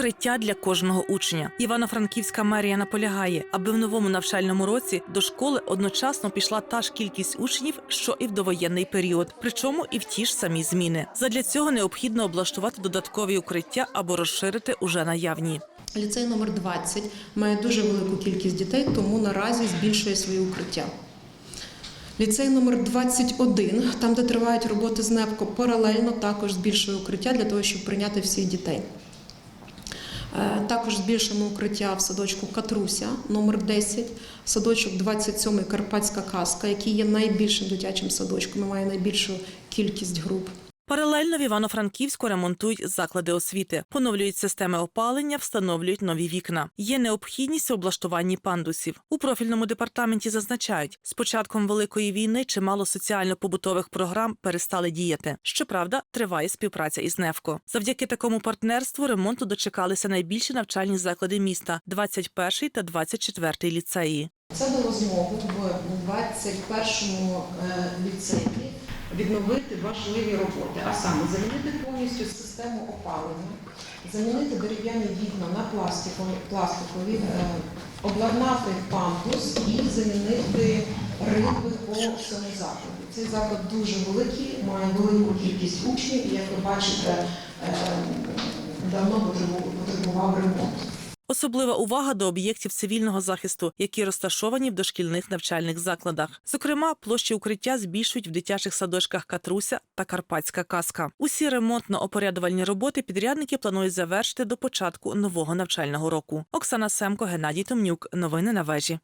Укриття для кожного учня. Івано-Франківська мерія наполягає, аби в новому навчальному році до школи одночасно пішла та ж кількість учнів, що і в довоєнний період, причому і в ті ж самі зміни. Задля цього необхідно облаштувати додаткові укриття або розширити уже наявні. Ліцей номер 20 має дуже велику кількість дітей, тому наразі збільшує свої укриття. Ліцей номер 21, там, де тривають роботи з НЕПКО, паралельно також збільшує укриття для того, щоб прийняти всіх дітей. Е, Також збільшимо укриття в садочку Катруся номер 10, садочок 27 Карпатська казка, який є найбільшим дитячим садочком і має найбільшу кількість груп. Паралельно в Івано-Франківську ремонтують заклади освіти, поновлюють системи опалення, встановлюють нові вікна. Є необхідність у облаштуванні пандусів. У профільному департаменті зазначають, з початком великої війни чимало соціально-побутових програм перестали діяти. Щоправда, триває співпраця із НЕФКО. Завдяки такому партнерству ремонту дочекалися найбільші навчальні заклади міста 21 та 24 ліцеї. Це дало змогу в 21-му е, ліцеї відновити важливі роботи, а саме замінити повністю систему опалення, замінити дерев'яні вікна на пластикові, е, обладнати пандус і замінити ритми по всьому закладу. Цей заклад дуже великий, має велику кількість учнів і, як ви бачите, е, давно потребував ремонту. Особлива увага до об'єктів цивільного захисту, які розташовані в дошкільних навчальних закладах. Зокрема, площі укриття збільшують в дитячих садочках Катруся та Карпатська казка. Усі ремонтно-опорядувальні роботи підрядники планують завершити до початку нового навчального року. Оксана Семко, Геннадій Томнюк. Новини на вежі.